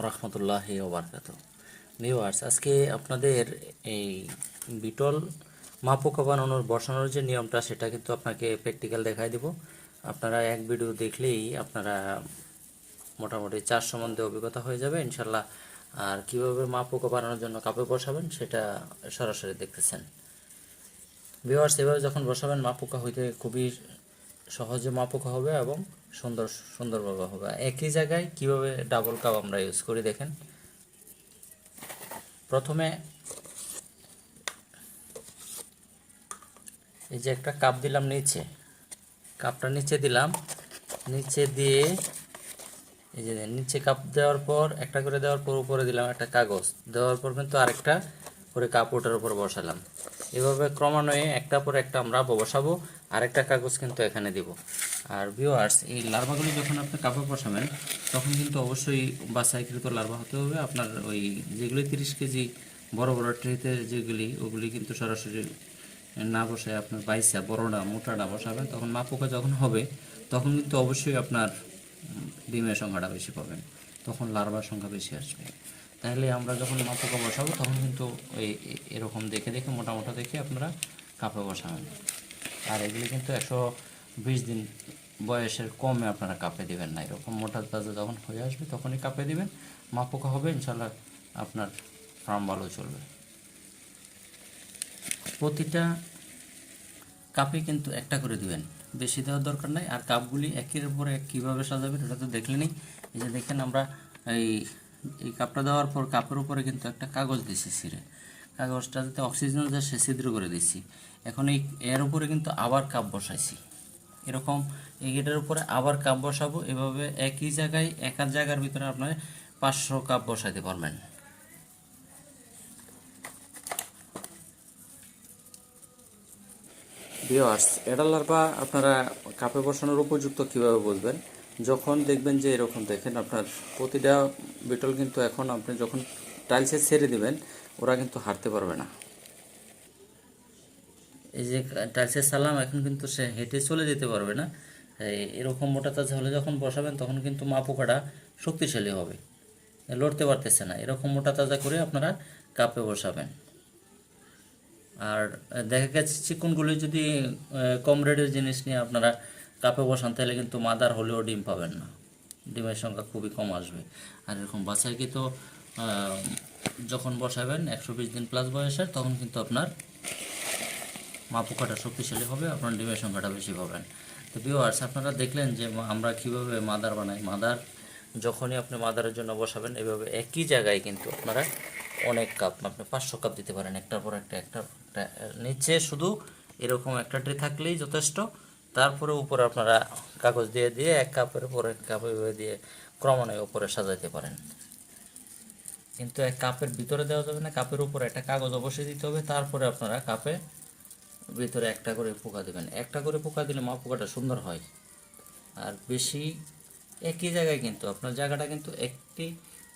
ওরহমতুল্লাহ ওবরকাত ভিউয়ার্স আজকে আপনাদের এই বিটল মাপোকা বানানোর, বসানোর যে নিয়মটা, সেটা কিন্তু আপনাকে প্র্যাকটিক্যাল দেখাই দিব। আপনারা এক ভিডিও দেখলেই আপনারা মোটামুটি চার সম্বন্ধে অভিজ্ঞতা হয়ে যাবে ইনশাল্লাহ আর কীভাবে মাপোকা বানানোর জন্য কাপে বসাবেন, সেটা সরাসরি দেখতেছেন। ভিউয়ার্স এভাবে যখন বসাবেন মাপোকা হইতে খুবই সহজে মাপোকা হবে এবং সুন্দর, সুন্দরভাবে হবে। একই জায়গায় কীভাবে ডাবল কাপ আমরা ইউজ করি দেখেন। প্রথমে এই যে একটা কাপ দিলাম নিচে। কাপটা নিচে দিলাম। নিচে দিয়ে এই যে নিচে কাপ দেওয়ার পর, একটা করে দেওয়ার পর উপরে দিলাম একটা কাগজ। দেওয়ার পর কিন্তু আরেকটা করে কাপ ওটার উপর বসালাম। এভাবে ক্রমান্বয়ে একটা পর একটা আমরা বসাবো। আরেকটা কাগজ কিন্তু এখানে দিব। আর ভিউয়ার্স এই লার্ভাগুলো যখন আপনি কাপে বসাবেন, তখন কিন্তু অবশ্যই বাছাইকৃত লার্ভা হতে হবে। আপনার ওই যেগুলি তিরিশ কেজি বড় বড় ট্রেতে যেগুলি, ওগুলি কিন্তু সরাসরি না বসে আপনার বাইসা, বড়টা, মোটাটা বসাবেন। তখন মাপোকা যখন হবে, তখন কিন্তু অবশ্যই আপনার ডিমের সংখ্যাটা বেশি পাবেন। তখন লার্ভার সংখ্যা বেশি আসবে। তাহলে আমরা যখন মাপোকা বসাবো, তখন কিন্তু এরকম দেখে দেখে, মোটা মোটা দেখে আপনারা কাপে বসাবেন। আর এগুলি কিন্তু একশো বিশ দিন বয়সের কমে আপনারা কাপে দিবেন না। এরকম মোটা তাজা যখন হয়ে আসবে তখনই কাপে দিবেন। মাপোকা হবে ইনশাল্লাহ আপনার ফার্ম ভালো চলবে। প্রতিটা কাপে কিন্তু একটা করে দিবেন। বেশি দেওয়ার দরকার নাই। আর কাপগুলি একের উপর এক কীভাবে সাজাবেন এটা তো দেখলেনি এই যে দেখেন আমরা এই এই কাপটা দেওয়ার পর কাপের উপরে কিন্তু একটা কাগজ দিছি ছিঁড়ে কাগজটা যাতে অক্সিজেন যায় সে ছিদ্র করে দিছি এখন এই এর উপরে কিন্তু আবার কাপ বসাইছি। এরকম এই গেটের উপরে আবার কাপ বসাবো। এভাবে একই জায়গায় এক আধ জায়গার ভিতরে আপনার পাঁচশো কাপ বসাইতে পারবেন। ভিওয়ার্স এডাল লার্ভা আপনারা কাপে বসানোর উপযুক্ত কীভাবে বুঝবেন? যখন দেখবেন যে এরকম দেখেন আপনার প্রতিটা বিটল কিন্তু এখন আপনি যখন টাইলসে ছেড়ে দেবেন, ওরা কিন্তু হাঁটতে পারবে না। এই যে টাইলসের সালাম এখন কিন্তু সে হেঁটে চলে যেতে পারবে না। এরকম মোটা তাজা হলে যখন বসাবেন, তখন কিন্তু মা পোকাটা শক্তিশালী হবে। লড়তে পারতেছে না। এরকম মোটা তাজা করে আপনারা কাপে বসাবেন। আর দেখা গেছে চিকুনগুলি যদি কম রেটের জিনিস নিয়ে আপনারা কাপে বসান, তাহলে কিন্তু মাদার হলেও ডিম পাবেন না। ডিমের সংখ্যা খুবই কম আসবে। আর এরকম বাছাইকে তো যখন বসাবেন একশো বিশ দিন প্লাস বয়সের, তখন কিন্তু আপনার মা পোকাটা শক্তিশালী হবে, আপনার ডিমের সংখ্যাটা বেশি পাবেন। তো ভিউয়ার্স আপনারা দেখলেন যে আমরা কীভাবে মাদার বানাই। মাদার যখনই আপনি মাদারের জন্য বসাবেন, এভাবে একই জায়গায় কিন্তু আপনারা অনেক কাপ আপনি পাঁচশো কাপ দিতে পারেন, একটার পর একটা একটা। নিচে শুধু এরকম একটা ট্রে থাকলেই যথেষ্ট। তারপরে উপরে আপনারা কাগজ দিয়ে দিয়ে এক কাপের উপর এক কাপ এভাবে দিয়ে ক্রমান্বয়ে উপরে সাজাইতে পারেন। কিন্তু এক কাপের ভিতরে দেওয়া যাবে না, কাপের উপরে একটা কাগজ অবশ্যই দিতে হবে, তারপরে আপনারা কাপে ভিতরে একটা করে পোকা দেবেন। একটা করে পোকা দিলে মা পোকাটা সুন্দর হয়। আর বেশি একই জায়গায় কিন্তু, আপনার জায়গাটা কিন্তু একটি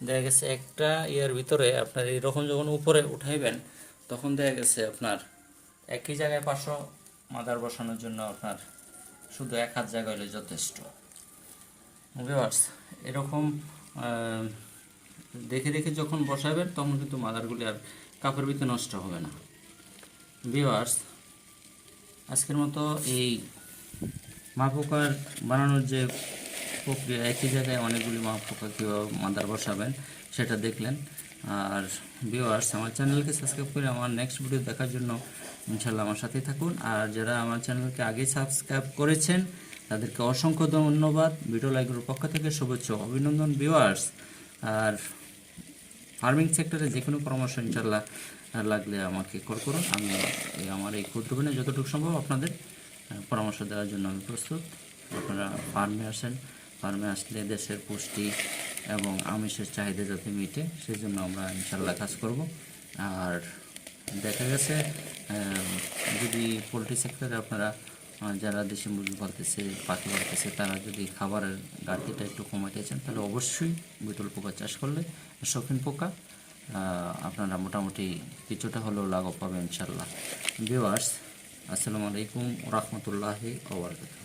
দেখা গেছে একটা ইয়ার ভিতরে আপনার এরকম যখন উপরে উঠাইবেন, তখন দেখা গেছে আপনার একই জায়গায় পাঁচশো মাদার বসানোর জন্য আপনার শুধু এক হাত জায়গা হলে যথেষ্ট। ভিউয়ার্স এরকম দেখে দেখে যখন বসাবেন, তখন কিন্তু মাদারগুলি আর কাপের ভিতরে নষ্ট হবে না। ভিউয়ার্স, আজকের মতো এই মা পোকার বানানোর যে প্রক্রিয়া, একই জায়গায় অনেকগুলি মা পোকা কীভাবে মাদার বসাবেন, সেটা দেখলেন। আর ভিউয়ার্স, আমার চ্যানেলকে সাবস্ক্রাইব করে আমার নেক্সট ভিডিও দেখার জন্য ইনশাল্লাহ আমার সাথেই থাকুন। আর যারা আমার চ্যানেলকে আগে সাবস্ক্রাইব করেছেন, তাদেরকে অসংখ্য ধন্যবাদ। ভিডিও লাইকের পক্ষ থেকে শুভেচ্ছা, অভিনন্দন ভিউয়ার্স। আর ফার্মিং সেক্টরে যে কোনো পরামর্শ ইনশাল্লাহ লাগলে আমাকে কল করুন। আমি আমার এই ক্ষুদ্র ক্ষুদ্রবেনে যতটুকু সম্ভব আপনাদের পরামর্শ দেওয়ার জন্য আমি প্রস্তুত। আপনারা ফার্মে আসেন, ফার্মে আসলে দেশের পুষ্টি এবং আমিষের চাহিদা যাতে মিটে, সেজন্য আমরা ইনশাল্লাহ কাজ করব। আর দেখা গেছে যদি পোলট্রি সেক্টরে আপনারা যারা দেশি মুরগি পালতেছে, পাখি পালতেছে, তারা যদি খাবারের ঘাটতিটা একটু কমাতে চান, তাহলে অবশ্যই বিটল পোকা চাষ করলে শৌখিন পোকা আপনারা মোটামুটি কিছুটা হলেও লাঘব পাবেন ইনশাল্লাহ। ভিওয়ার্স আসসালামু আলাইকুম রহমতুল্লাহি ওবরাকাতুহু